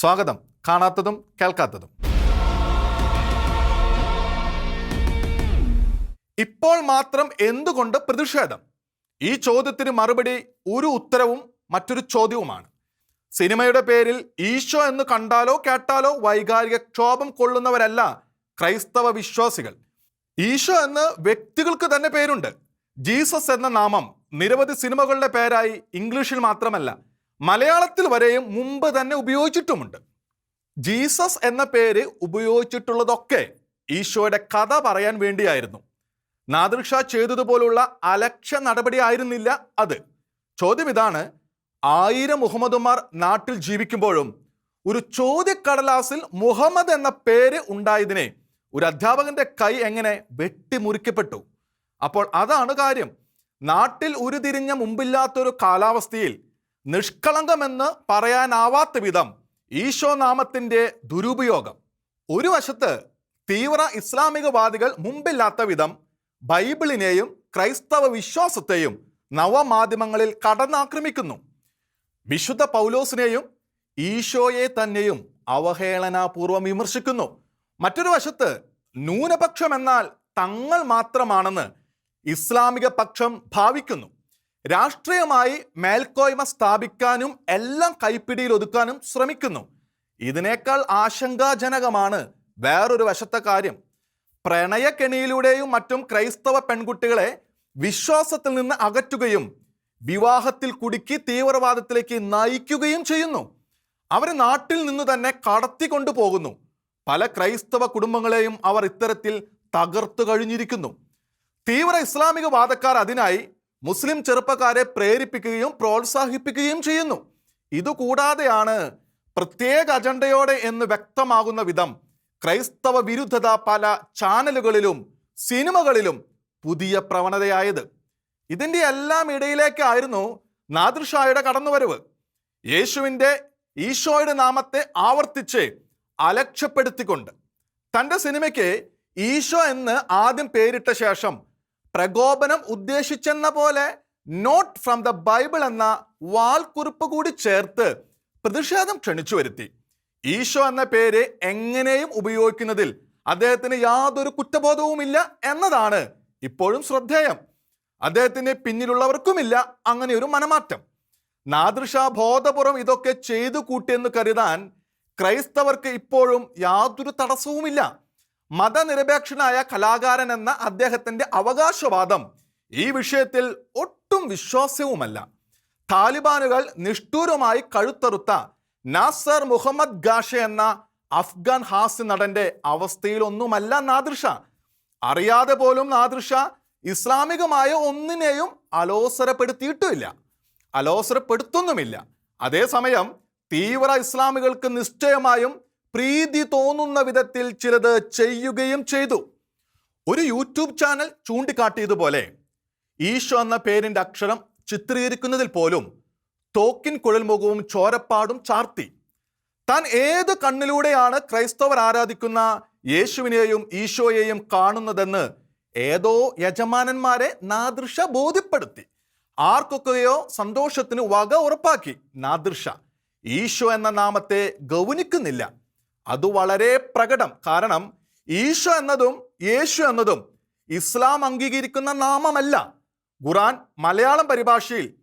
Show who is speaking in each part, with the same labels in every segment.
Speaker 1: സ്വാഗതം. കാണാത്തതും കേൾക്കാത്തതും. ഇപ്പോൾ മാത്രം എന്തുകൊണ്ട് പ്രതിഷേധം? ഈ ചോദ്യത്തിന് മറുപടി ഒരു ഉത്തരവും മറ്റൊരു ചോദ്യവുമാണ്. സിനിമയുടെ പേരിൽ ഈശോ എന്ന് കണ്ടാലോ കേട്ടാലോ വൈകാരിക ക്ഷോഭം കൊള്ളുന്നവരല്ല ക്രൈസ്തവ വിശ്വാസികൾ. ഈശോ എന്ന് വ്യക്തികൾക്ക് തന്നെ പേരുണ്ട്. ജീസസ് എന്ന നാമം നിരവധി സിനിമകളുടെ പേരായി ഇംഗ്ലീഷിൽ മാത്രമല്ല മലയാളത്തിൽ വരെയും മുമ്പ് തന്നെ ഉപയോഗിച്ചിട്ടുമുണ്ട്. ജീസസ് എന്ന പേര് ഉപയോഗിച്ചിട്ടുള്ളതൊക്കെ ഈശോയുടെ കഥ പറയാൻ വേണ്ടിയായിരുന്നു. നാദിർഷ ചെയ്തതുപോലുള്ള അലക്ഷ്യ നടപടി ആയിരുന്നില്ല അത്. ചോദ്യം ഇതാണ് ആയിരം മുഹമ്മദുമാർ നാട്ടിൽ ജീവിക്കുമ്പോഴും ഒരു ചോദ്യക്കടലാസിൽ മുഹമ്മദ് എന്ന പേര് ഉണ്ടായതിനെ ഒരു അധ്യാപകന്റെ കൈ എങ്ങനെ വെട്ടിമുറിക്കപ്പെട്ടു? അപ്പോൾ അതാണ് കാര്യം. നാട്ടിൽ ഉരുതിരിഞ്ഞ മുമ്പില്ലാത്തൊരു കാലാവസ്ഥയിൽ നിഷ്കളങ്കമെന്ന് പറയാനാവാത്ത വിധം ഈശോ നാമത്തിന്റെ ദുരുപയോഗം. ഒരു വശത്ത് തീവ്ര ഇസ്ലാമികവാദികൾ മുമ്പില്ലാത്ത വിധം ബൈബിളിനെയും ക്രൈസ്തവ വിശ്വാസത്തെയും നവമാധ്യമങ്ങളിൽ കടന്നാക്രമിക്കുന്നു. വിശുദ്ധ പൗലോസിനെയും ഈശോയെ തന്നെയും അവഹേളനാപൂർവം വിമർശിക്കുന്നു. മറ്റൊരു വശത്ത് ന്യൂനപക്ഷം എന്നാൽ തങ്ങൾ മാത്രമാണെന്ന് ഇസ്ലാമിക പക്ഷം ഭാവിക്കുന്നു. രാഷ്ട്രീയമായി മേൽക്കോയ്മ സ്ഥാപിക്കാനും എല്ലാം കൈപ്പിടിയിൽ ഒതുക്കാനും ശ്രമിക്കുന്നു. ഇതിനേക്കാൾ ആശങ്കാജനകമാണ് വേറൊരു വശത്തെ കാര്യം. പ്രണയക്കെണിയിലൂടെയും മറ്റും ക്രൈസ്തവ പെൺകുട്ടികളെ വിശ്വാസത്തിൽ നിന്ന് അകറ്റുകയും വിവാഹത്തിൽ കുടുക്കി തീവ്രവാദത്തിലേക്ക് നയിക്കുകയും ചെയ്യുന്നു. അവരെ നാട്ടിൽ നിന്ന് തന്നെ കടത്തിക്കൊണ്ടു പോകുന്നു പല ക്രൈസ്തവ കുടുംബങ്ങളെയും അവർ ഇത്തരത്തിൽ തകർത്തു കഴിഞ്ഞിരിക്കുന്നു. തീവ്ര ഇസ്ലാമിക വാദക്കാർ അതിനായി മുസ്ലിം ചെറുപ്പക്കാരെ പ്രേരിപ്പിക്കുകയും പ്രോത്സാഹിപ്പിക്കുകയും ചെയ്യുന്നു. ഇതുകൂടാതെയാണ് പ്രത്യേക അജണ്ടയോടെ എന്ന് വ്യക്തമാകുന്ന വിധം ക്രൈസ്തവ വിരുദ്ധത പല ചാനലുകളിലും സിനിമകളിലും പുതിയ പ്രവണതയായത്. ഇതിന്റെ എല്ലാം ഇടയിലേക്കായിരുന്നു നാദൃഷായുടെ കടന്നുവരവ്. യേശുവിന്റെ ഈശോയുടെ നാമത്തെ ആവർത്തിച്ച് അലക്ഷ്യപ്പെടുത്തിക്കൊണ്ട്. തന്റെ സിനിമയ്ക്ക് ഈശോ എന്ന് ആദ്യം പേരിട്ട ശേഷം പ്രകോപനം ഉദ്ദേശിച്ചെന്ന പോലെ നോട്ട് ഫ്രം ദ ബൈബിൾ എന്ന വാൽക്കുറിപ്പ് കൂടി ചേർത്ത് പ്രതിഷേധം ക്ഷണിച്ചു വരുത്തി. ഈശോ എന്ന പേര് എങ്ങനെയും ഉപയോഗിക്കുന്നതിൽ അദ്ദേഹത്തിന് യാതൊരു കുറ്റബോധവുമില്ല എന്നതാണ് ഇപ്പോഴും ശ്രദ്ധേയം. അദ്ദേഹത്തിന് പിന്നിലുള്ളവർക്കുമില്ല അങ്ങനെ ഒരു മനമാറ്റം. നാദൃഷ ബോധപുറം ഇതൊക്കെ ചെയ്തു കൂട്ടിയെന്ന് കരുതാൻ ക്രൈസ്തവർക്ക് ഇപ്പോഴും യാതൊരു തടസ്സവുമില്ല. മതനിരപേക്ഷനായ കലാകാരൻ എന്ന അദ്ദേഹത്തിന്റെ അവകാശവാദം ഈ വിഷയത്തിൽ ഒട്ടും വിശ്വാസ്യവുമല്ല. താലിബാനുകൾ നിഷ്ഠൂരമായി കഴുത്തറുത്ത നാസർ മുഹമ്മദ് ഗാഷ എന്ന അഫ്ഗാൻ ഹാസ്യ നടന്റെ അവസ്ഥയിലൊന്നുമല്ല നാദൃഷ അറിയാതെ പോലും നാദൃഷ ഇസ്ലാമികമായ ഒന്നിനെയും അലോസരപ്പെടുത്തിയിട്ടുമില്ല. അലോസരപ്പെടുത്തുന്നുമില്ല. അതേസമയം തീവ്ര ഇസ്ലാമികൾക്ക് നിശ്ചയമായും പ്രീതി തോന്നുന്ന വിധത്തിൽ ചിലത് ചെയ്യുകയും ചെയ്തു. ഒരു യൂട്യൂബ് ചാനൽ ചൂണ്ടിക്കാട്ടിയതുപോലെ ഈശോ എന്ന പേരിന്റെ അക്ഷരം ചിത്രീകരിക്കുന്നതിൽ പോലും തോക്കിൻ കുഴൽമുഖവും ചോരപ്പാടും ചാർത്തി. താൻ ഏത് കണ്ണിലൂടെയാണ് ക്രൈസ്തവർ ആരാധിക്കുന്ന യേശുവിനെയും ഈശോയെയും കാണുന്നതെന്ന് ഏതോ യജമാനന്മാരെ നാദൃശ ബോധ്യപ്പെടുത്തി. ആർക്കൊക്കെയോ സന്തോഷത്തിന് വക ഉറപ്പാക്കി. നാദൃശ. ഈശോ എന്ന നാമത്തെ ഗൗനിക്കുന്നില്ല. അത് വളരെ പ്രകടം. കാരണം ഈശോ എന്നതും യേശു എന്നതും ഇസ്ലാം അംഗീകരിക്കുന്ന നാമമല്ല. ഖുറാൻ മലയാളം പരിഭാഷയിൽ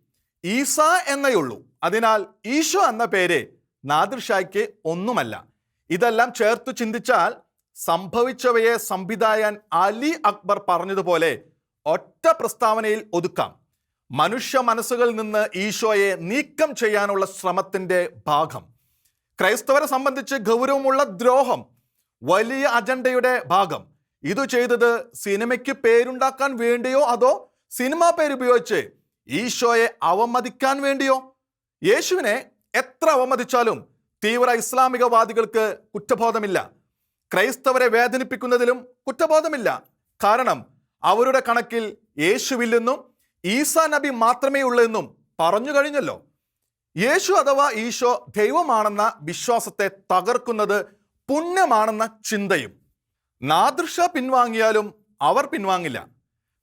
Speaker 1: ഈസ എന്നേയുള്ളൂ അതിനാൽ ഈശോ എന്ന പേര് നാദിർഷായ്ക്ക് ഒന്നുമല്ല. ഇതെല്ലാം ചേർത്ത് ചിന്തിച്ചാൽ സംഭവിച്ചവയെ സംവിധായകൻ അലി അക്ബർ പറഞ്ഞതുപോലെ ഒറ്റ പ്രസ്താവനയിൽ ഒതുക്കാം. മനുഷ്യ മനസ്സുകളിൽ നിന്ന് ഈശോയെ നീക്കം ചെയ്യാനുള്ള ശ്രമത്തിന്റെ ഭാഗം. ക്രൈസ്തവരെ സംബന്ധിച്ച് ഗൗരവമുള്ള ദ്രോഹം വലിയ അജണ്ടയുടെ ഭാഗം. ഇത് ചെയ്തത് സിനിമയ്ക്ക് പേരുണ്ടാക്കാൻ വേണ്ടിയോ അതോ സിനിമാ പേരുപയോഗിച്ച് ഈശോയെ അവമതിക്കാൻ വേണ്ടിയോ? യേശുവിനെ എത്ര അവമതിച്ചാലും തീവ്ര ഇസ്ലാമികവാദികൾക്ക് കുറ്റബോധമില്ല. ക്രൈസ്തവരെ വേദനിപ്പിക്കുന്നതിലും കുറ്റബോധമില്ല. കാരണം അവരുടെ കണക്കിൽ യേശുവില്ലെന്നും ഈസാ നബി മാത്രമേ ഉള്ളൂ എന്നും പറഞ്ഞു കഴിഞ്ഞല്ലോ. യേശു അഥവാ ഈശോ ദൈവമാണെന്ന വിശ്വാസത്തെ തകർക്കുന്നത് പുണ്യമാണെന്ന ചിന്തയും. നാദൃഷ പിൻവാങ്ങിയാലും അവർ പിൻവാങ്ങില്ല.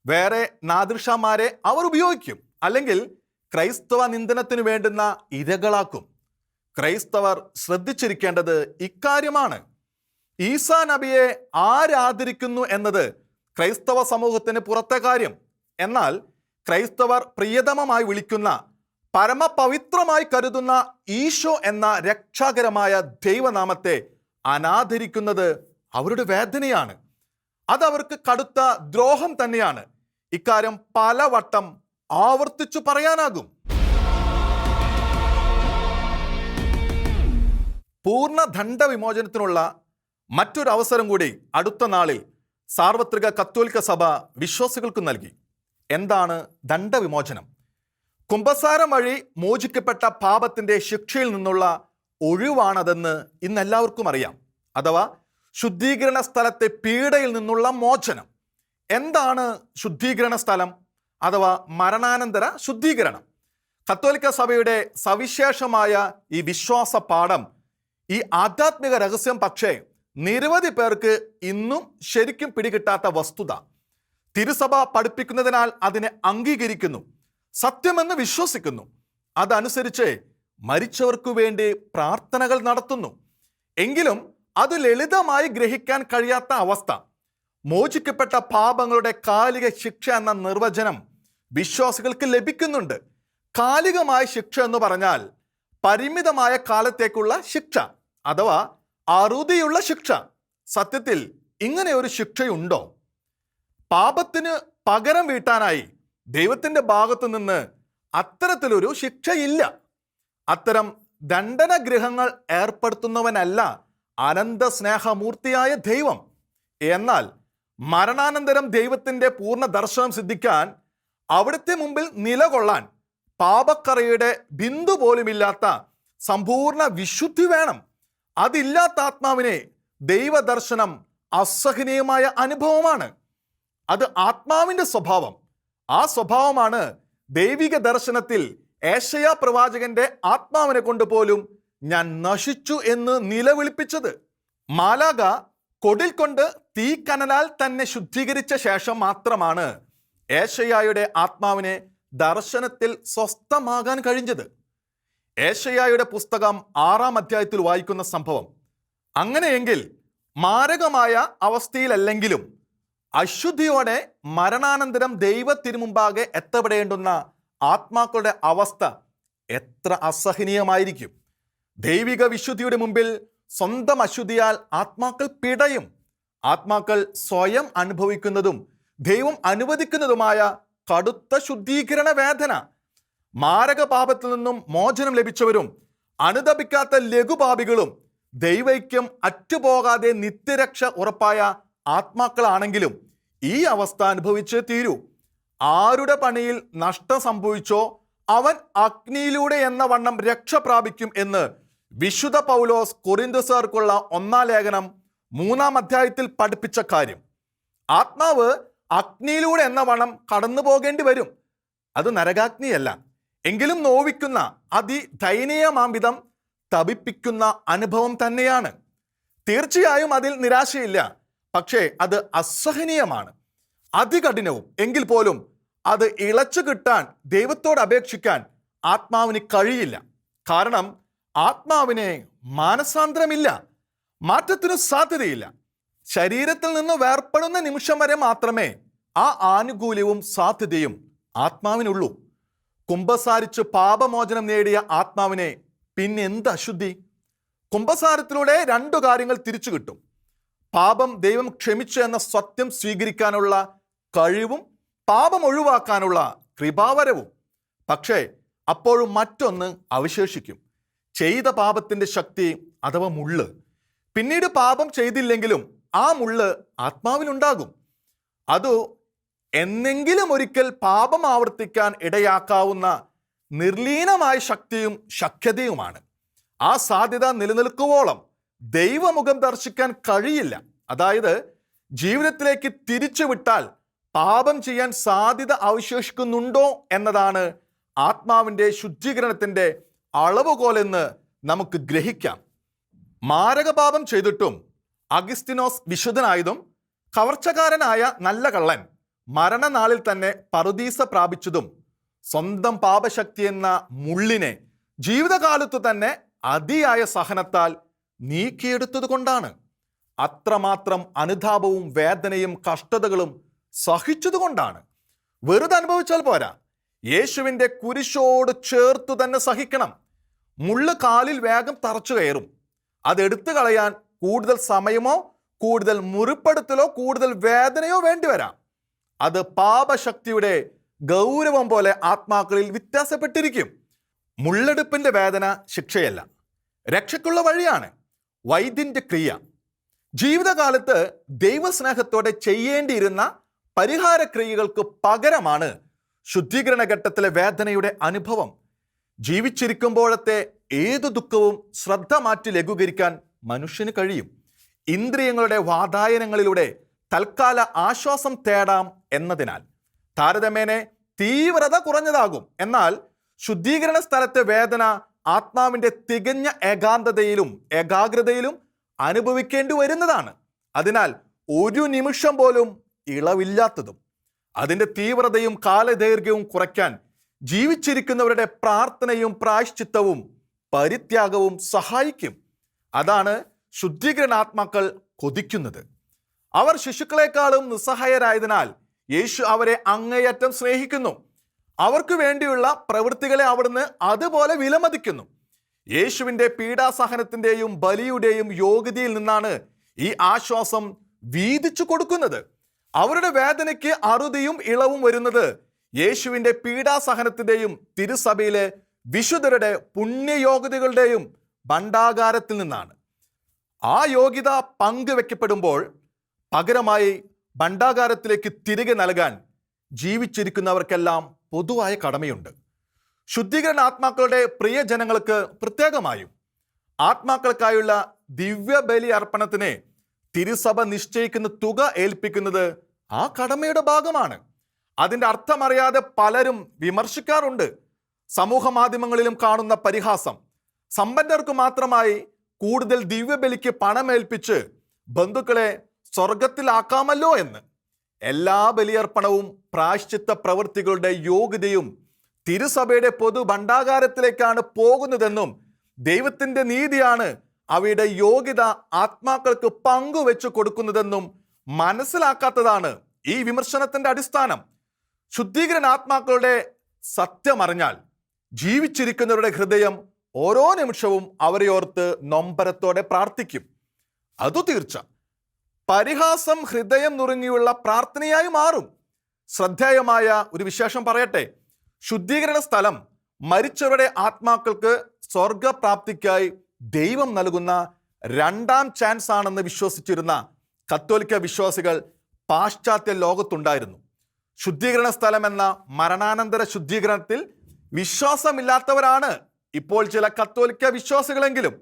Speaker 1: വേറെ നാദൃഷമാരെ അവർ ഉപയോഗിക്കും. അല്ലെങ്കിൽ ക്രൈസ്തവ നിന്ദനത്തിന് വേണ്ടുന്ന ഇരകളാക്കും. ക്രൈസ്തവർ ശ്രദ്ധിച്ചിരിക്കേണ്ടത് ഇക്കാര്യമാണ്. ഈസാ നബിയെ ആരാദരിക്കുന്നു എന്നത് ക്രൈസ്തവ സമൂഹത്തിന് പുറത്തെ കാര്യം. എന്നാൽ ക്രൈസ്തവർ പ്രിയതമമായി വിളിക്കുന്ന പരമപവിത്രമായി കരുതുന്ന ഈശോ എന്ന രക്ഷാകരമായ ദൈവനാമത്തെ അനാദരിക്കുന്നത് അവരുടെ വേദനയാണ്. അതവർക്ക് കടുത്ത ദ്രോഹം തന്നെയാണ്. ഇക്കാര്യം പലവട്ടം ആവർത്തിച്ചു പറയാനാകും. പൂർണ ദണ്ഡവിമോചനത്തിനുള്ള മറ്റൊരു അവസരം കൂടി അടുത്ത നാളിൽ സാർവത്രിക കത്തോലിക്ക സഭ വിശ്വാസികൾക്ക് നൽകി. എന്താണ് ദണ്ഡവിമോചനം? കുംഭസാരം മോചിക്കപ്പെട്ട പാപത്തിന്റെ ശിക്ഷയിൽ നിന്നുള്ള ഒഴിവാണതെന്ന് ഇന്ന് എല്ലാവർക്കും അറിയാം. അഥവാ ശുദ്ധീകരണ സ്ഥലത്തെ പീഡയിൽ നിന്നുള്ള മോചനം. എന്താണ് ശുദ്ധീകരണ സ്ഥലം? അഥവാ മരണാനന്തര ശുദ്ധീകരണം. കത്തോലിക്ക സഭയുടെ സവിശേഷമായ ഈ വിശ്വാസ പാഠം ഈ ആധ്യാത്മിക രഹസ്യം പക്ഷേ നിരവധി പേർക്ക് ഇന്നും ശരിക്കും പിടികിട്ടാത്ത വസ്തുത. തിരുസഭ പഠിപ്പിക്കുന്നതിനാൽ അതിനെ അംഗീകരിക്കുന്നു. സത്യമെന്ന് വിശ്വസിക്കുന്നു. അതനുസരിച്ച് മരിച്ചവർക്കു വേണ്ടി പ്രാർത്ഥനകൾ നടത്തുന്നു. എങ്കിലും അത് ലളിതമായി ഗ്രഹിക്കാൻ കഴിയാത്ത അവസ്ഥ. മോചിക്കപ്പെട്ട പാപങ്ങളുടെ കാലിക ശിക്ഷ എന്ന നിർവചനം വിശ്വാസികൾക്ക് ലഭിക്കുന്നുണ്ട്. കാലികമായ ശിക്ഷ എന്ന് പറഞ്ഞാൽ പരിമിതമായ കാലത്തേക്കുള്ള ശിക്ഷ അഥവാ അറുതിയുള്ള ശിക്ഷ. സത്യത്തിൽ ഇങ്ങനെ ഒരു ശിക്ഷയുണ്ടോ? പാപത്തിന് പകരം വീട്ടാനായി ദൈവത്തിന്റെ ഭാഗത്തു നിന്ന് അത്തരത്തിലൊരു ശിക്ഷയില്ല. അത്തരം ദണ്ഡനഗ്രഹങ്ങൾ ഏർപ്പെടുത്തുന്നവനല്ല അനന്ത സ്നേഹമൂർത്തിയായ ദൈവം. എന്നാൽ മരണാനന്തരം ദൈവത്തിന്റെ പൂർണ ദർശനം സിദ്ധിക്കാൻ അവിടുത്തെ മുമ്പിൽ നിലകൊള്ളാൻ പാപക്കറയുടെ ബിന്ദു പോലുമില്ലാത്ത സമ്പൂർണ വിശുദ്ധി വേണം. അതില്ലാത്ത ആത്മാവിനെ ദൈവദർശനം അസഹനീയമായ അനുഭവമാണ്. അത് ആത്മാവിന്റെ സ്വഭാവം. ആ സ്വഭാവമാണ് ദൈവിക ദർശനത്തിൽ ഏഷയ പ്രവാചകന്റെ ആത്മാവിനെ കൊണ്ട് പോലും ഞാൻ നശിച്ചു എന്ന് നിലവിളിപ്പിച്ചത്. മാലാക കൊടിൽ കൊണ്ട് തീക്കനലാൽ തന്നെ ശുദ്ധീകരിച്ച ശേഷം മാത്രമാണ് ഏഷയായുടെ ആത്മാവിനെ ദർശനത്തിൽ സ്വസ്ഥമാകാൻ കഴിഞ്ഞത്. ഏഷയായുടെ പുസ്തകം ആറാം അധ്യായത്തിൽ വായിക്കുന്ന സംഭവം അങ്ങനെയെങ്കിൽ മാരകമായ അവസ്ഥയിലല്ലെങ്കിലും അശുദ്ധിയോടെ മരണാനന്തരം ദൈവത്തിനു മുമ്പാകെ എത്തപ്പെടേണ്ടുന്ന ആത്മാക്കളുടെ അവസ്ഥ എത്ര അസഹനീയമായിരിക്കും. ദൈവിക വിശുദ്ധിയുടെ മുമ്പിൽ സ്വന്തം അശുദ്ധിയാൽ ആത്മാക്കൾ പിടയും. ആത്മാക്കൾ സ്വയം അനുഭവിക്കുന്നതും ദൈവം അനുവദിക്കുന്നതുമായ കടുത്ത ശുദ്ധീകരണ വേദന. മാരകപാപത്തിൽ നിന്നും മോചനം ലഭിച്ചവരും അനുദപിക്കാത്ത ലഘുപാപികളും ദൈവൈക്യം അറ്റുപോകാതെ നിത്യരക്ഷ ഉറപ്പായ ആത്മാക്കളാണെങ്കിലും ഈ അവസ്ഥ അനുഭവിച്ചേ തീരൂ. ആരുടെ പണിയിൽ നഷ്ടം സംഭവിച്ചോ അവൻ അഗ്നിയിലൂടെ എന്ന വണ്ണം രക്ഷ പ്രാപിക്കും എന്ന് വിശുദ്ധ പൗലോസ് കൊറിന്തസാർക്കുള്ള ഒന്നാം ലേഖനം മൂന്നാം അധ്യായത്തിൽ പഠിപ്പിച്ച കാര്യം. ആത്മാവ് അഗ്നിയിലൂടെ എന്ന വണ്ണം കടന്നു പോകേണ്ടി വരും. അത് നരകാഗ്നിയല്ല. എങ്കിലും നോവിക്കുന്ന അതിദയനീയമാംവിധം തപിപ്പിക്കുന്ന അനുഭവം തന്നെയാണ്. തീർച്ചയായും അതിൽ നിരാശയില്ല. പക്ഷേ അത് അസഹനീയമാണ് അതികഠിനവും. എങ്കിൽ പോലും അത് ഇളച്ചു കിട്ടാൻ ദൈവത്തോട് അപേക്ഷിക്കാൻ ആത്മാവിന് കഴിയില്ല. കാരണം ആത്മാവിനെ മാനസാന്തരമില്ല മാറ്റത്തിനു സാധ്യതയില്ല. ശരീരത്തിൽ നിന്ന് വേർപ്പെടുന്ന നിമിഷം വരെ മാത്രമേ ആ ആനുകൂല്യവും സാധ്യതയും ആത്മാവിനുള്ളൂ. കുംഭസാരിച്ച് പാപമോചനം നേടിയ ആത്മാവിനെ പിന്നെന്ത് അശുദ്ധി? കുംഭസാരത്തിലൂടെ രണ്ടു കാര്യങ്ങൾ തിരിച്ചു കിട്ടും. പാപം ദൈവം ക്ഷമിച്ചു എന്ന സത്യം സ്വീകരിക്കാനുള്ള കഴിവും പാപം ഒഴിവാക്കാനുള്ള കൃപാവരവും. പക്ഷേ അപ്പോഴും മറ്റൊന്ന് അവശേഷിക്കും. ചെയ്ത പാപത്തിന്റെ ശക്തി അഥവാ മുള്ള്. പിന്നീട് പാപം ചെയ്തില്ലെങ്കിലും ആ മുള്ള് ആത്മാവിലുണ്ടാകും. അത് എന്നെങ്കിലും ഒരിക്കൽ പാപം ആവർത്തിക്കാൻ ഇടയാക്കാവുന്ന നിർലീനമായ ശക്തിയും ശക്യതയുമാണ്. ആ സാധ്യത നിലനിൽക്കുവോളം ദൈവമുഖം ദർശിക്കാൻ കഴിയില്ല. അതായത് ജീവിതത്തിലേക്ക് തിരിച്ചു വിട്ടാൽ പാപം ചെയ്യാൻ സാധ്യത അവശേഷിക്കുന്നുണ്ടോ എന്നതാണ് ആത്മാവിന്റെ ശുദ്ധീകരണത്തിന്റെ അളവുകോലെന്ന് നമുക്ക് ഗ്രഹിക്കാം. മാരകപാപം ചെയ്തിട്ടും അഗിസ്റ്റിനോസ് വിശുദ്ധനായതും കവർച്ചക്കാരനായ നല്ല കള്ളൻ മരണനാളിൽ തന്നെ പറുദീസ പ്രാപിച്ചതും സ്വന്തം പാപശക്തി എന്ന മുള്ളിനെ ജീവിതകാലത്തു തന്നെ അതിയായ സഹനത്താൽ നീക്കിയെടുത്തത് കൊണ്ടാണ് അത്രമാത്രം അനുതാപവും വേദനയും കഷ്ടതകളും സഹിച്ചതുകൊണ്ടാണ്. വെറുതെ അനുഭവിച്ചാൽ പോരാ. യേശുവിന്റെ കുരിശോട് ചേർത്തു തന്നെ സഹിക്കണം. മുള്ള് കാലിൽ വേഗം തറച്ചു കയറും. അതെടുത്തു കളയാൻ കൂടുതൽ സമയമോ കൂടുതൽ മുറിപ്പെടുത്തലോ കൂടുതൽ വേദനയോ വേണ്ടിവരാം അത് പാപശക്തിയുടെ ഗൗരവം പോലെ ആത്മാക്കളിൽ വ്യത്യാസപ്പെട്ടിരിക്കും. മുള്ളെടുപ്പിന്റെ വേദന ശിക്ഷയല്ല. രക്ഷയ്ക്കുള്ള വഴിയാണ്. വൈദ്യന്റെ ക്രിയ. ജീവിതകാലത്ത് ദൈവസ്നേഹത്തോടെ ചെയ്യേണ്ടിയിരുന്ന പരിഹാര ക്രിയകൾക്ക് പകരമാണ് ശുദ്ധീകരണ ഘട്ടത്തിലെ വേദനയുടെ അനുഭവം. ജീവിച്ചിരിക്കുമ്പോഴത്തെ ഏതു ദുഃഖവും ശ്രദ്ധ മാറ്റി ലഘൂകരിക്കാൻ മനുഷ്യന് കഴിയും. ഇന്ദ്രിയങ്ങളുടെ വാതായനങ്ങളിലൂടെ തൽക്കാല ആശ്വാസം തേടാം എന്നതിനാൽ. താരതമ്യേനെ തീവ്രത കുറഞ്ഞതാകും. എന്നാൽ ശുദ്ധീകരണ സ്ഥലത്തെ വേദന ആത്മാവിന്റെ തികഞ്ഞ ഏകാന്തതയിലും ഏകാഗ്രതയിലും അനുഭവിക്കേണ്ടി വരുന്നതാണ്. അതിനാൽ ഒരു നിമിഷം പോലും ഇളവില്ലാത്തതും അതിന്റെ തീവ്രതയും കാലദൈർഘ്യവും കുറയ്ക്കാൻ ജീവിച്ചിരിക്കുന്നവരുടെ പ്രാർത്ഥനയും പ്രായശ്ചിത്തവും പരിത്യാഗവും സഹായിക്കും. അതാണ് ശുദ്ധീകരണാത്മാക്കൾ കൊതിക്കുന്നത്. അവർ ശിശുക്കളെക്കാളും നിസ്സഹായരായതിനാൽ യേശു അവരെ അങ്ങേയറ്റം സ്നേഹിക്കുന്നു. അവർക്ക് വേണ്ടിയുള്ള പ്രവൃത്തികളെ അവിടുന്ന് അതുപോലെ വിലമതിക്കുന്നു. യേശുവിന്റെ പീഡാസഹനത്തിന്റെയും ബലിയുടെയും യോഗ്യതയിൽ നിന്നാണ് ഈ ആശ്വാസം വീതിച്ചു കൊടുക്കുന്നത്. അവരുടെ വേദനയ്ക്ക് അറുതിയും ഇളവും വരുന്നത് യേശുവിന്റെ പീഡാസഹനത്തിന്റെയും തിരുസഭയിലെ വിശുദ്ധരുടെ പുണ്യയോഗ്യതകളുടെയും ഭണ്ഡാകാരത്തിൽ നിന്നാണ്. ആ യോഗ്യത പങ്കുവെക്കപ്പെടുമ്പോൾ പകരമായി ഭണ്ഡാകാരത്തിലേക്ക് തിരികെ നൽകാൻ ജീവിച്ചിരിക്കുന്നവർക്കെല്ലാം പൊതുവായ കടമയുണ്ട്. ശുദ്ധീകരണ ആത്മാക്കളുടെ പ്രിയ ജനങ്ങൾക്ക് പ്രത്യേകമായും ആത്മാക്കൾക്കായുള്ള ദിവ്യബലി അർപ്പണത്തിന് തിരുസഭ നിശ്ചയിക്കുന്ന തുക ഏൽപ്പിക്കുന്നത് ആ കടമയുടെ ഭാഗമാണ്. അതിന്റെ അർത്ഥമറിയാതെ പലരും വിമർശിക്കാറുണ്ട്. സമൂഹ മാധ്യമങ്ങളിലും കാണുന്ന പരിഹാസം. സമ്പന്നർക്ക് മാത്രമായി കൂടുതൽ ദിവ്യബലിക്ക് പണമേൽപ്പിച്ച് ബന്ധുക്കളെ സ്വർഗത്തിലാക്കാമല്ലോ എന്ന്. എല്ലാ ബലിയർപ്പണവും പ്രായശ്ചിത്ത പ്രവൃത്തികളുടെ യോഗ്യതയും തിരുസഭയുടെ പൊതു ഭണ്ഡാകാരത്തിലേക്കാണ് പോകുന്നതെന്നും ദൈവത്തിന്റെ നീതിയാണ് അവയുടെ യോഗ്യത ആത്മാക്കൾക്ക് പങ്കുവെച്ചു കൊടുക്കുന്നതെന്നും മനസ്സിലാക്കാത്തതാണ് ഈ വിമർശനത്തിന്റെ അടിസ്ഥാനം. ശുദ്ധീകരണ ആത്മാക്കളുടെ സത്യമറിഞ്ഞാൽ ജീവിച്ചിരിക്കുന്നവരുടെ ഹൃദയം ഓരോ നിമിഷവും അവരെ ഓർത്ത് നൊമ്പരത്തോടെ പ്രാർത്ഥിക്കും. അതു തീർച്ച പരിഹാസം ഹൃദയം നുറുങ്ങിയുള്ള പ്രാർത്ഥനയായി മാറും. ശ്രദ്ധേയമായ ഒരു വിശേഷം പറയട്ടെ. ശുദ്ധീകരണ സ്ഥലം മരിച്ചവരുടെ ആത്മാക്കൾക്ക് സ്വർഗപ്രാപ്തിക്കായി ദൈവം നൽകുന്ന രണ്ടാം ചാൻസ് ആണെന്ന് വിശ്വസിച്ചിരുന്ന കത്തോലിക്ക വിശ്വാസികൾ പാശ്ചാത്യ ലോകത്തുണ്ടായിരുന്നു. ശുദ്ധീകരണ സ്ഥലം എന്ന മരണാനന്തര ശുദ്ധീകരണത്തിൽ വിശ്വാസമില്ലാത്തവരാണ് ഇപ്പോൾ ചില കത്തോലിക്ക വിശ്വാസികളെങ്കിലും.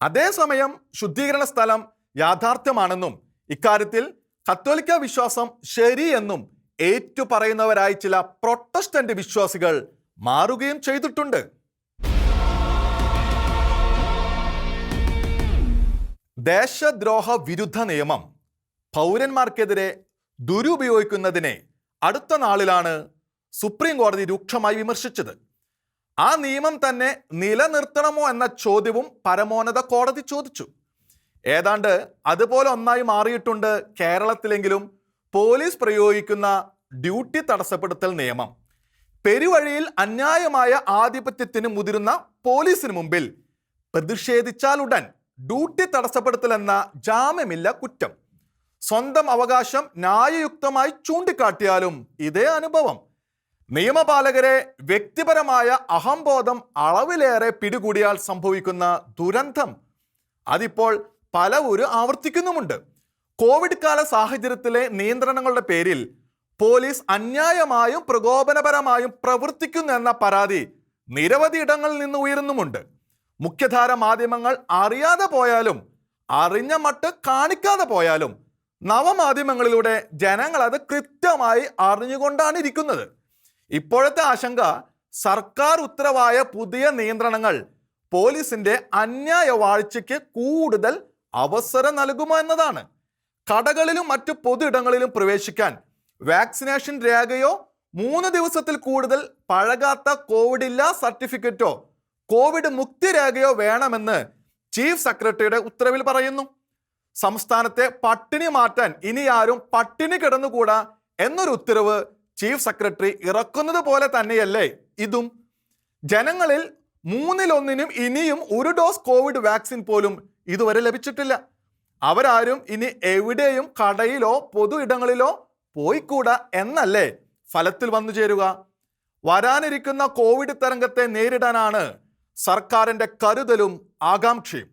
Speaker 1: അതേസമയം ശുദ്ധീകരണ സ്ഥലം യാഥാർത്ഥ്യമാണെന്നും ഇക്കാര്യത്തിൽ കത്തോലിക്ക വിശ്വാസം ശരി ശരിയെന്നും ഏറ്റുപറയുന്നവരായി ചില പ്രൊട്ടസ്റ്റന്റ് വിശ്വാസികൾ മാറുകയും ചെയ്തിട്ടുണ്ട്. ദേശദ്രോഹ വിരുദ്ധ നിയമം പൗരന്മാർക്കെതിരെ ദുരുപയോഗിക്കുന്നതിനെ അടുത്ത നാളിലാണ് സുപ്രീം കോടതി രൂക്ഷമായി വിമർശിച്ചത്. ആ നിയമം തന്നെ നിലനിർത്തണമോ എന്ന ചോദ്യവും പരമോന്നത കോടതി ചോദിച്ചു. ഏതാണ്ട് അതുപോലെ ഒന്നായി മാറിയിട്ടുണ്ട് കേരളത്തിലെങ്കിലും പോലീസ് പ്രയോഗിക്കുന്ന ഡ്യൂട്ടി തടസ്സപ്പെടുത്തൽ നിയമം. പെരുവഴിയിൽ അന്യായമായ ആധിപത്യത്തിന് മുതിരുന്ന പോലീസിന് മുമ്പിൽ പ്രതിഷേധിച്ചാലുടൻ ഡ്യൂട്ടി തടസ്സപ്പെടുത്തൽ എന്ന ജാമ്യമില്ല കുറ്റം. സ്വന്തം അവകാശം ന്യായയുക്തമായി ചൂണ്ടിക്കാട്ടിയാലും ഇതേ അനുഭവം. നിയമപാലകരെ വ്യക്തിപരമായ അഹംബോധം അളവിലേറെ പിടികൂടിയാൽ സംഭവിക്കുന്ന ദുരന്തം. അതിപ്പോൾ പലവരും ആവർത്തിക്കുന്നുമുണ്ട്. കോവിഡ് കാല സാഹചര്യത്തിലെ നിയന്ത്രണങ്ങളുടെ പേരിൽ പോലീസ് അന്യായമായും പ്രകോപനപരമായും പ്രവർത്തിക്കുന്നു എന്ന പരാതി നിരവധി ഇടങ്ങളിൽ നിന്ന് ഉയരുന്നുമുണ്ട്. മുഖ്യധാര മാധ്യമങ്ങൾ അറിയാതെ പോയാലും അറിഞ്ഞ മട്ട് കാണിക്കാതെ പോയാലും നവമാധ്യമങ്ങളിലൂടെ ജനങ്ങൾ അത് കൃത്യമായി അറിഞ്ഞുകൊണ്ടാണ് ഇരിക്കുന്നത്. ഇപ്പോഴത്തെ ആശങ്ക സർക്കാർ ഉത്തരവായ പുതിയ നിയന്ത്രണങ്ങൾ പോലീസിന്റെ അന്യായ വാഴ്ചയ്ക്ക് കൂടുതൽ അവസരം നൽകുമോ എന്നതാണ്. കടകളിലും മറ്റു പൊതു ഇടങ്ങളിലും പ്രവേശിക്കാൻ വാക്സിനേഷൻ രേഖയോ മൂന്ന് ദിവസത്തിൽ കൂടുതൽ പഴകാത്ത കോവിഡ് ഇല്ലാ സർട്ടിഫിക്കറ്റോ കോവിഡ് മുക്തി രേഖയോ വേണമെന്ന് ചീഫ് സെക്രട്ടറിയുടെ ഉത്തരവിൽ പറയുന്നു. സംസ്ഥാനത്തെ പട്ടിണി മാറ്റാൻ ഇനി ആരും പട്ടിണി കിടന്നുകൂടാ എന്നൊരു ഉത്തരവ് ചീഫ് സെക്രട്ടറി ഇറക്കുന്നത് പോലെ തന്നെയല്ലേ ഇതും. ജനങ്ങളിൽ മൂന്നിലൊന്നിനും ഇനിയും ഒരു ഡോസ് കോവിഡ് വാക്സിൻ പോലും ഇതുവരെ ലഭിച്ചിട്ടില്ല. അവരാരും ഇനി എവിടെയും കടയിലോ പൊതു ഇടങ്ങളിലോ പോയിക്കൂടാ എന്നല്ലേ ഫലത്തിൽ വന്നു ചേരുക. വരാനിരിക്കുന്ന കോവിഡ് തരംഗത്തെ നേരിടാനാണ് സർക്കാരിന്റെ കരുതലും ആകാംക്ഷയും.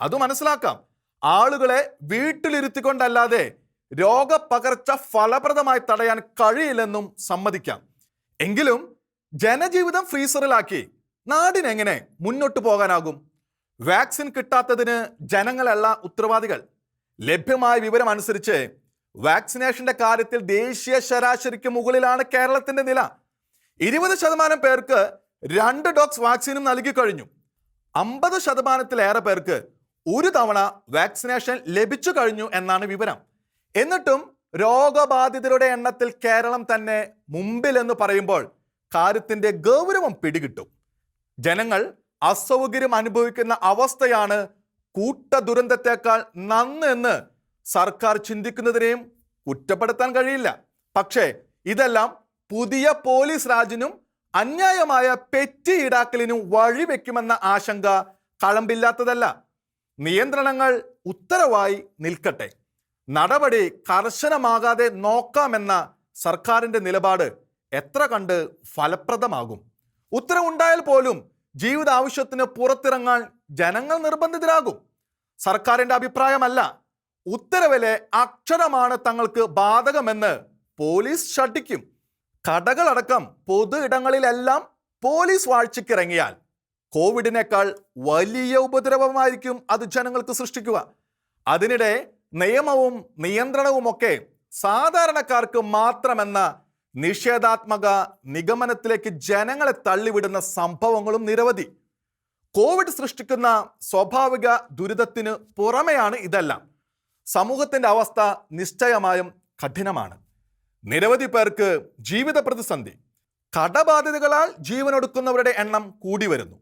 Speaker 1: അത് മനസ്സിലാക്കാം. ആളുകളെ വീട്ടിലിരുത്തിക്കൊണ്ടല്ലാതെ രോഗപകർച്ച ഫലപ്രദമായി തടയാൻ കഴിയില്ലെന്നും സമ്മതിക്കാം. എങ്കിലും ജനജീവിതം ഫ്രീസറിലാക്കി നാടിനെങ്ങനെ മുന്നോട്ടു പോകാനാകും? വാക്സിൻ കിട്ടാത്തതിന് ജനങ്ങളല്ല ഉത്തരവാദികൾ. ലഭ്യമായ വിവരം അനുസരിച്ച് വാക്സിനേഷന്റെ കാര്യത്തിൽ ദേശീയ ശരാശരിക്ക് മുകളിലാണ് കേരളത്തിന്റെ നില. ഇരുപത് ശതമാനം പേർക്ക് രണ്ട് ഡോക്സ് വാക്സിനും നൽകി കഴിഞ്ഞു. അമ്പത് ശതമാനത്തിലേറെ പേർക്ക് ഒരു തവണ വാക്സിനേഷൻ ലഭിച്ചു കഴിഞ്ഞു എന്നാണ് വിവരം. എന്നിട്ടും രോഗബാധിതരുടെ എണ്ണത്തിൽ കേരളം തന്നെ മുമ്പിലെന്ന് പറയുമ്പോൾ കാര്യത്തിന്റെ ഗൗരവം പിടികിട്ടും. ജനങ്ങൾ അസൗകര്യം അനുഭവിക്കുന്ന അവസ്ഥയാണ് കൂട്ട ദുരന്തത്തെക്കാൾ നന്ന് എന്ന് സർക്കാർ ചിന്തിക്കുന്നതിനെയും കുറ്റപ്പെടുത്താൻ കഴിയില്ല. പക്ഷേ ഇതെല്ലാം പുതിയ പോലീസ് രാജിനും അന്യായമായ പെറ്റി ഈടാക്കലിനും വഴിവെക്കുമെന്ന ആശങ്ക കളമ്പില്ലാത്തതല്ല നിയന്ത്രണങ്ങൾ ഉത്തരവായി നിൽക്കട്ടെ. നടപടി കർശനമാകാതെ നോക്കാമെന്ന സർക്കാരിന്റെ നിലപാട് എത്ര കണ്ട് ഫലപ്രദമാകും? ഉത്തരവുണ്ടായാൽ പോലും ജീവിതാവശ്യത്തിന് പുറത്തിറങ്ങാൻ ജനങ്ങൾ നിർബന്ധിതരാകും. സർക്കാരിന്റെ അഭിപ്രായമല്ല ഉത്തരവിലെ അക്ഷരമാണ് തങ്ങൾക്ക് ബാധകമെന്ന് പോലീസ് ഷട്ടിക്കും കടകളടക്കം പൊതു ഇടങ്ങളിലെല്ലാം പോലീസ് വാഴ്ചക്കിറങ്ങിയാൽ കോവിഡിനേക്കാൾ വലിയ ഉപദ്രവമായിരിക്കും അത് ജനങ്ങൾക്ക് സൃഷ്ടിക്കുക. അതിനിടെ നിയമവും നിയന്ത്രണവുമൊക്കെ സാധാരണക്കാർക്ക് മാത്രമെന്ന നിഷേധാത്മക നിഗമനത്തിലേക്ക് ജനങ്ങളെ തള്ളിവിടുന്ന സംഭവങ്ങളും നിരവധി. കോവിഡ് സൃഷ്ടിക്കുന്ന സ്വാഭാവിക ദുരിതത്തിന് പുറമെയാണ് ഇതെല്ലാം. സമൂഹത്തിന്റെ അവസ്ഥ നിശ്ചയമായും കഠിനമാണ്. നിരവധി പേർക്ക് ജീവിത പ്രതിസന്ധി. കടബാധിതകളാൽ ജീവനൊടുക്കുന്നവരുടെ എണ്ണം കൂടി വരുന്നു.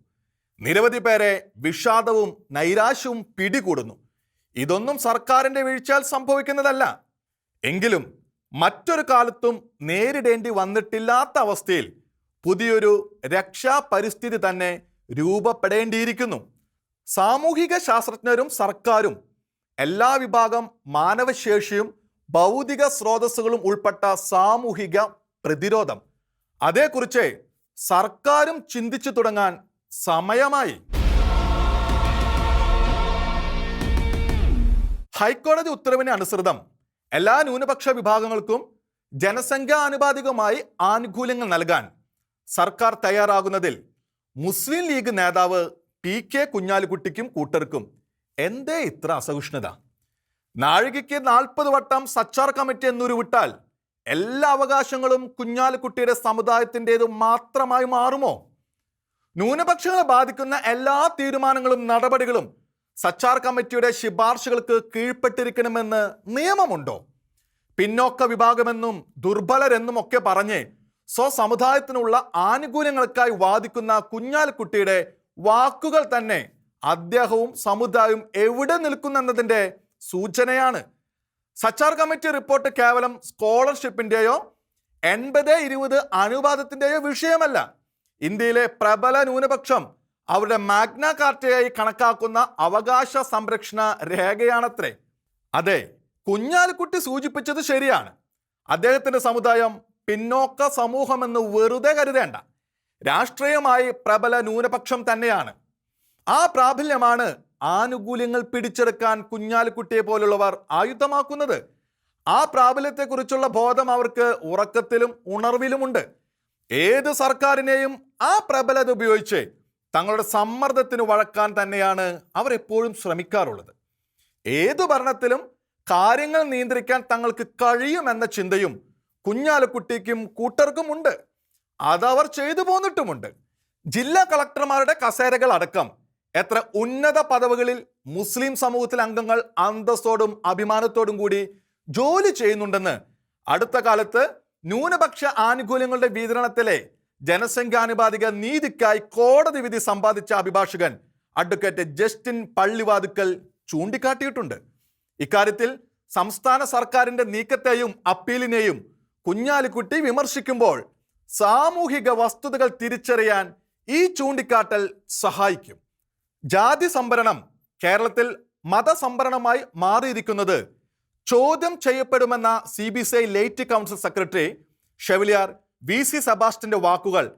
Speaker 1: നിരവധി പേരെ വിഷാദവും നൈരാശ്യവും പിടികൂടുന്നു. ഇതൊന്നും സർക്കാരിന്റെ വീഴ്ചയാൽ സംഭവിക്കുന്നതല്ല. എങ്കിലും മറ്റൊരു കാലത്തും നേരിടേണ്ടി വന്നിട്ടില്ലാത്ത അവസ്ഥയിൽ പുതിയൊരു രക്ഷാ പരിസ്ഥിതി തന്നെ രൂപപ്പെടേണ്ടിയിരിക്കുന്നു. സാമൂഹിക ശാസ്ത്രജ്ഞരും സർക്കാരും എല്ലാ വിഭാഗം മാനവശേഷിയും ഭൗതിക സ്രോതസ്സുകളും ഉൾപ്പെട്ട സാമൂഹിക പ്രതിരോധം. അതേക്കുറിച്ച് സർക്കാരും ചിന്തിച്ചു തുടങ്ങാൻ സമയമായി. ഹൈക്കോടതി ഉത്തരവിന് അനുസൃതം എല്ലാ ന്യൂനപക്ഷ വിഭാഗങ്ങൾക്കും ജനസംഖ്യാ അനുപാതികമായി ആനുകൂല്യങ്ങൾ നൽകാൻ സർക്കാർ തയ്യാറാകുന്നതിൽ മുസ്ലിം ലീഗ് നേതാവ് പി കെ കുഞ്ഞാലിക്കുട്ടിക്കും കൂട്ടർക്കും എന്തേ ഇത്ര അസഹിഷ്ണുത? നാഴികയ്ക്ക് നാൽപ്പത് വട്ടം സച്ചാർ കമ്മിറ്റി എന്നുരുവിട്ടാൽ എല്ലാ അവകാശങ്ങളും കുഞ്ഞാലിക്കുട്ടിയുടെ സമുദായത്തിന്റെതു മാത്രമായി മാറുമോ? ന്യൂനപക്ഷങ്ങളെ ബാധിക്കുന്ന എല്ലാ തീരുമാനങ്ങളും നടപടികളും സച്ചാർ കമ്മിറ്റിയുടെ ശുപാർശകൾക്ക് കീഴ്പ്പെട്ടിരിക്കണമെന്ന് നിയമമുണ്ടോ? പിന്നോക്ക വിഭാഗമെന്നും ദുർബലരെന്നും ഒക്കെ പറഞ്ഞ് സ്വസമുദായത്തിനുള്ള ആനുകൂല്യങ്ങൾക്കായി വാദിക്കുന്ന കുഞ്ഞാലിക്കുട്ടിയുടെ വാക്കുകൾ തന്നെ അദ്ദേഹവും സമുദായവും എവിടെ നിൽക്കുന്നെന്നതിന്റെ സൂചനയാണ്. സച്ചാർ കമ്മിറ്റി റിപ്പോർട്ട് കേവലം സ്കോളർഷിപ്പിന്റെയോ എൺപത് ഇരുപത് അനുപാതത്തിന്റെയോ വിഷയമല്ല. ഇന്ത്യയിലെ പ്രബല ന്യൂനപക്ഷം അവരുടെ മാഗ്ന കാർട്ടയായി കണക്കാക്കുന്ന അവകാശ സംരക്ഷണ രേഖയാണത്രേ. അതെ കുഞ്ഞാലിക്കുട്ടി സൂചിപ്പിച്ചത് ശരിയാണ്. അദ്ദേഹത്തിന്റെ സമുദായം പിന്നോക്ക സമൂഹമെന്ന് വെറുതെ കരുതേണ്ട. രാഷ്ട്രീയമായി പ്രബല ന്യൂനപക്ഷം തന്നെയാണ്. ആ പ്രാബല്യമാണ് ആനുകൂല്യങ്ങൾ പിടിച്ചെടുക്കാൻ കുഞ്ഞാലിക്കുട്ടിയെ പോലുള്ളവർ ആയുധമാക്കുന്നത്. ആ പ്രാബല്യത്തെക്കുറിച്ചുള്ള ബോധം അവർക്ക് ഉറക്കത്തിലും ഉണർവിലുമുണ്ട്. ഏത് സർക്കാരിനെയും ആ പ്രബലത ഉപയോഗിച്ച് തങ്ങളുടെ സമ്മർദ്ദത്തിന് വഴക്കാൻ തന്നെയാണ് അവർ എപ്പോഴും ശ്രമിക്കാറുള്ളത്. ഏതു ഭരണത്തിലും കാര്യങ്ങൾ നിയന്ത്രിക്കാൻ തങ്ങൾക്ക് കഴിയുമെന്ന ചിന്തയും കുഞ്ഞാലക്കുട്ടിക്കും കൂട്ടർക്കും ഉണ്ട് അതവർ ചെയ്തു പോന്നിട്ടുമുണ്ട്. ജില്ലാ കളക്ടർമാരുടെ കസേരകൾ അടക്കം എത്ര ഉന്നത പദവികളിൽ മുസ്ലിം സമൂഹത്തിലെ അംഗങ്ങൾ അന്തസ്സോടും അഭിമാനത്തോടും കൂടി ജോലി ചെയ്യുന്നുണ്ടെന്ന് അടുത്ത കാലത്ത് ന്യൂനപക്ഷ ആനുകൂല്യങ്ങളുടെ വിതരണത്തിലെ ജനസംഖ്യാനുപാതിക നീതിക്കായി കോടതി വിധി സമ്പാദിച്ച അഭിഭാഷകൻ അഡ്വക്കേറ്റ് ജസ്റ്റിൻ പള്ളിവാതുക്കൽ ചൂണ്ടിക്കാട്ടിയിട്ടുണ്ട്. ഇക്കാര്യത്തിൽ സംസ്ഥാന സർക്കാരിന്റെ നീക്കത്തെയും അപ്പീലിനെയും കുഞ്ഞാലിക്കുട്ടി വിമർശിക്കുമ്പോൾ സാമൂഹിക വസ്തുതകൾ തിരിച്ചറിയാൻ ഈ ചൂണ്ടിക്കാട്ടൽ സഹായിക്കും. ജാതി സംഭരണം കേരളത്തിൽ മതസംഭരണമായി മാറിയിരിക്കുന്നത് ചോദ്യം ചെയ്യപ്പെടുമെന്ന C B C I late council secretary Chevalier V C സെബാസ്റ്റിന്റെ വാക്കുകൾ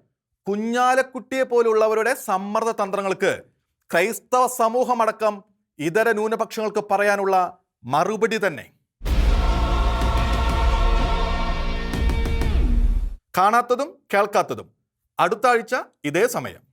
Speaker 1: കുഞ്ഞാലക്കുട്ടിയെ പോലുള്ളവരുടെ സമ്മർദ്ദ തന്ത്രങ്ങൾക്ക് ക്രൈസ്തവ സമൂഹമടക്കം ഇതര ന്യൂനപക്ഷങ്ങൾക്ക് പറയാനുള്ള മറുപടി തന്നെ. കാണാത്തതും കേൾക്കാത്തതും. അടുത്ത ആഴ്ച ഇതേ സമയം.